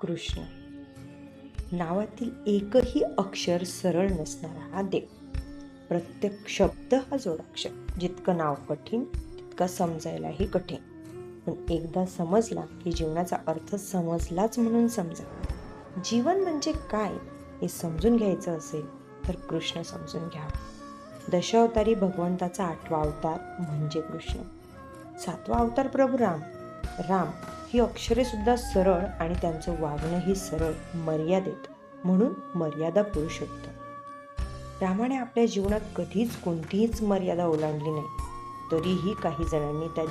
कृष्ण. नावातील एकही अक्षर सरळ नसणारा हा देव. प्रत्येक शब्द हा जोडाक्षर जितकं नाव कठीण तितका समजायलाही कठीण. पण एकदा समजला की जीवनाचा अर्थ समजलाच म्हणून समजा. जीवन म्हणजे काय हे समजून घ्यायचं असेल तर कृष्ण समजून घ्यावा दशावतारी भगवंताचा आठवा अवतार म्हणजे कृष्ण. सातवा अवतार प्रभू राम. राम ही अक्षरेसुद्धा सरळ आणि त्यांचं वागणंही सरळ मर्यादेत म्हणून मर्यादा पुरुषोत्तम रामाने आपल्या जीवनात कधीच कोणतीहीच मर्यादा ओलांडली नाही. तरीही काही जणांनी त्या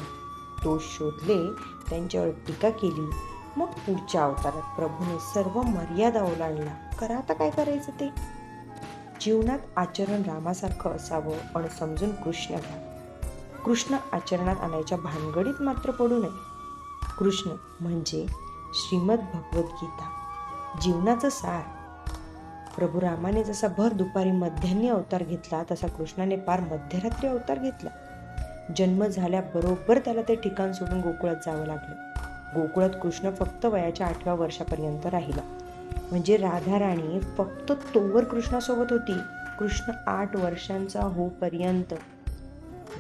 दोष शोधले त्यांच्यावर टीका केली. मग पुढच्या अवतारात प्रभूने सर्व मर्यादा ओलांडला करा आता काय करायचं ते? जीवनात आचरण रामासारखं असावं आणि समजून कृष्ण घ्या. कृष्ण आचरणात आणायच्या भानगडीत मात्र पडू नये. कृष्ण म्हणजे श्रीमद भगवद्गीता जीवनाचं सार. प्रभू रामाने जसा भर दुपारी मध्यान्ही अवतार घेतला तसा कृष्णाने पार मध्यरात्री अवतार घेतला. जन्म झाल्याबरोबर त्याला ते ठिकाण सोडून गोकुळात जावं लागलं. गोकुळात कृष्ण फक्त वयाच्या आठव्या वर्षापर्यंत राहिला. म्हणजे राधा राणी फक्त तोवर कृष्णासोबत होती. कृष्ण आठ वर्षांचा होपर्यंत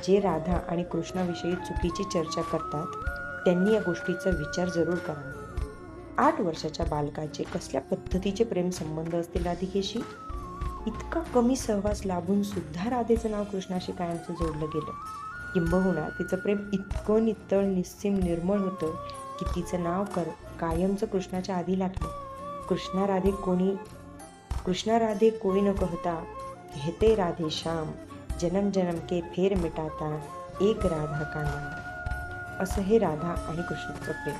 जे राधा आणि कृष्णाविषयी चुकीची चर्चा करतात त्यांनी या गोष्टीचा विचार जरूर करावा. आठ वर्षाच्या बालकाचे कसल्या पद्धतीचे प्रेम संबंध असतील राधिकेशी? इतका कमी सहवास लाभून सुद्धा राधेचं नाव कृष्णाशी कायमचं जोडलं गेलं. किंबहुना तिचं प्रेम इतकं नितळ निस्सीम निर्मळ होतं की तिचं नाव कर कायमचं कृष्णाच्या आधी लागलं. कृष्णा राधे कोणी कृष्णा राधे कोई न कहता घेते राधे श्याम जन्म जन्म के फेर मिटाता एक राधा का नाम असं हे राधा आणि कृष्णाचं प्रेम.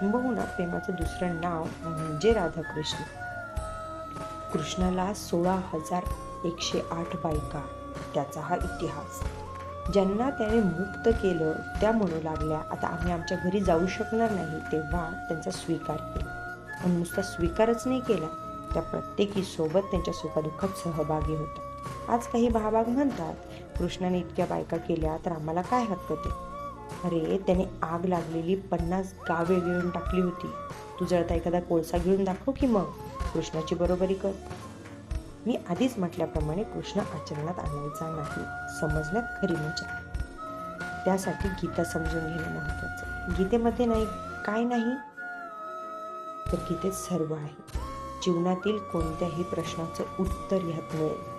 किंबहुना प्रेमाचं दुसरं नाव म्हणजे राधाकृष्ण. कृष्णाला सोळा हजार एकशे आठ बायका. त्याचा हा इतिहास. ज्यांना त्याने मुक्त केलं त्या म्हणू लागल्या आता आम्ही आमच्या घरी जाऊ शकणार नाही तेव्हा त्यांचा स्वीकार केला. आणि नुसता स्वीकारच नाही केला. त्या प्रत्येकी सोबत त्यांच्या सुखदुःखात सहभागी होता. आज काही भाभाग म्हणतात कृष्णाने इतक्या बायका केल्या तर आम्हाला काय हरकत ते अरे त्याने आग लागलेली पन्नास गावे गिळून टाकली होती. तू जळता एखादा कोळसा गिळून दाखव की मग? कृष्णाची बरोबरी कर. मी आधीच म्हटल्याप्रमाणे कृष्ण आचरणात आणायचा नाही समजण्यात खरी मजा. त्यासाठी गीता समजून घेणं महत्वाचं गीतेमध्ये नाही काय नाही? तर गीतेत सर्व आहे. जीवनातील कोणत्याही प्रश्नाचं उत्तर ह्यात मिळेल.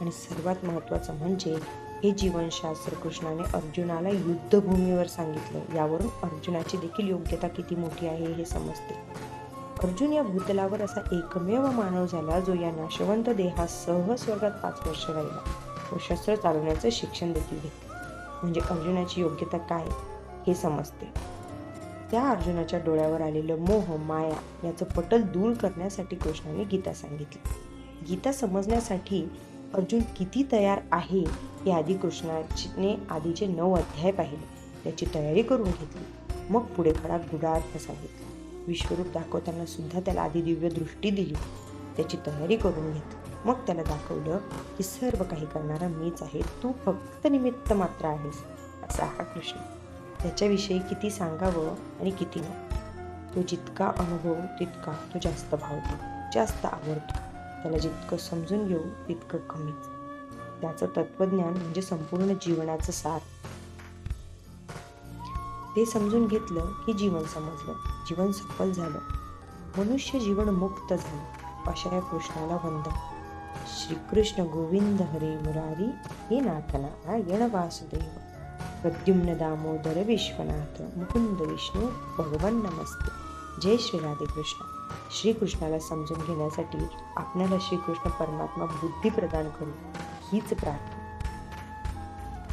आणि सर्वात महत्त्वाचं म्हणजे हे जीवनशास्त्र कृष्णाने अर्जुनाला युद्धभूमीवर सांगितलं. यावरून अर्जुनाची देखील योग्यता किती मोठी आहे हे समजते. अर्जुन या भूतलावर असा एकमेव मानव झाला जो या नाशवंत देहासह स्वर्गात पाच वर्ष राहिला. व शस्त्र चालवण्याचं शिक्षण देखील घेतलं म्हणजे अर्जुनाची योग्यता काय हे समजते. त्या अर्जुनाच्या डोळ्यावर आलेलं मोह माया याचं पटल दूर करण्यासाठी कृष्णाने गीता सांगितली. गीता समजण्यासाठी अर्जुन किती तयार आहे हे आधी कृष्णाने आधीचे नऊ अध्याय पाहिले. त्याची तयारी करून घेतली. मग पुढे खडा गुडार्थ सांगितला विश्वरूप दाखवताना सुद्धा त्याला आधी दिव्य दृष्टी दिली. त्याची तयारी करून घेतली मग त्याला दाखवलं की सर्व काही करणारा मीच आहे. तू फक्त निमित्त मात्र आहेस असा हा कृष्ण त्याच्याविषयी किती सांगावं आणि किती नाही. तो जितका अनुभव तितका तो जास्त भावतो जास्त आवडतो. त्याला जितकं समजून घेऊ तितकं कमीच त्याचं तत्वज्ञान म्हणजे संपूर्ण जीवनाचं सार. ते समजून घेतलं की जीवन समजलं. जीवन सफल झालं. मनुष्य जीवन मुक्त झालं अशा या कृष्णाला वंदन. श्रीकृष्ण गोविंद हरे मुरारी हे नाथ येण वासुदेव. प्रद्युम्न दामोदर विश्वनाथ मुकुंद विष्णू भगवान नमस्ते. जय श्री राधे कृष्ण श्रीकृष्णाला समजून घेण्यासाठी आपल्याला श्रीकृष्ण परमात्मा बुद्धी प्रदान करू हीच प्रार्थना.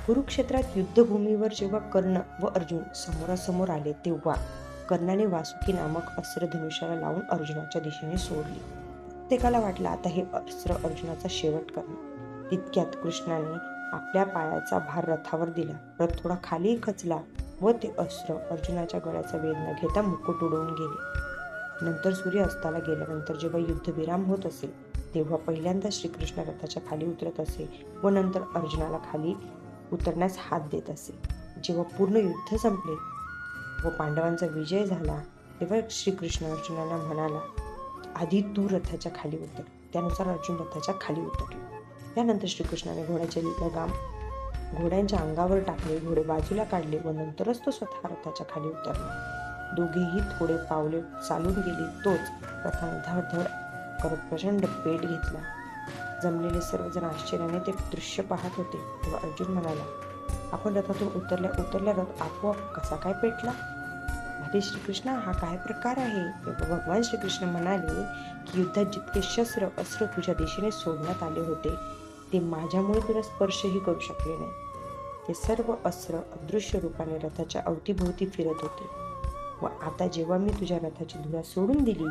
कुरुक्षेत्रात युद्धभूमीवर जेव्हा कर्ण व अर्जुन समोरासमोर आले तेव्हा कर्णाने वासुकी नामक अस्त्र धनुष्याला लावून अर्जुनाच्या दिशेने सोडली. प्रत्येकाला वाटलं आता हे अस्त्र अर्जुनाचा शेवट करणं तितक्यात कृष्णाने आपल्या पायाचा भार रथावर दिला. रथ थोडा खाली खचला व ते अस्त्र अर्जुनाच्या गळ्याचा वेध न घेता मुकुट उडवून गेले. नंतर सूर्य अस्ताला गेल्यानंतर जेव्हा युद्धविराम होत असेल तेव्हा पहिल्यांदा श्रीकृष्ण रथाच्या खाली उतरत असे व नंतर अर्जुनाला खाली उतरण्यास हात देत असे. जेव्हा पूर्ण युद्ध संपले व पांडवांचा विजय झाला तेव्हा श्रीकृष्ण अर्जुनाला म्हणाला आधी तू रथाच्या खाली उतर. त्यानुसार अर्जुन रथाच्या खाली उतरले. त्यानंतर श्रीकृष्णाने घोड्याचे लगाम घोड्यांच्या अंगावर टाकले घोडे बाजूला काढले व नंतरच तो स्वतः रथाच्या खाली उतरला. दोघेही थोडे पावले चालून गेले तोच रथाने धडधड करत प्रचंड पेट घेतला. जमलेले सर्वजण आश्चर्याने ते दृश्य पाहत होते तेव्हा अर्जुन म्हणाला आपण रथातून उतरल्या उतरल्या रथ आपोआप कसा काय पेटला? अरे श्रीकृष्ण हा काय प्रकार आहे? तेव्हा भगवान श्रीकृष्ण म्हणाले की युद्धात जितके शस्त्र अस्त्र तुझ्या दिशेने सोडण्यात आले होते ते माझ्यामुळे तुला स्पर्शही करू शकले नाही. ते सर्व अस्त्र अदृश्य रूपाने रथाच्या अवतीभोवती फिरत होते. व आता जेव्हा मी तुझ्या रथाची धुरा सोडून दिली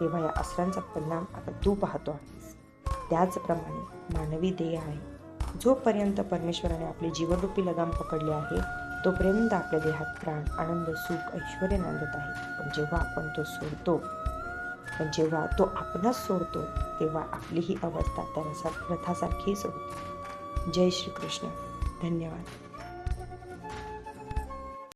तेव्हा या अस्त्रांचा परिणाम आता तू पाहतो आहेस. त्याचप्रमाणे मानवी देह आहे. जोपर्यंत परमेश्वराने आपले जीवनरूपी लगाम पकडले आहे तोपर्यंत आपल्या देहात प्राण आनंद सुख ऐश्वर नांदत आहे. पण जेव्हा आपण तो सोडतो पण जेव्हा तो आपणास सोडतो तेव्हा आपली ही अवस्था त्या रथासारखीच होते जय श्रीकृष्ण. धन्यवाद.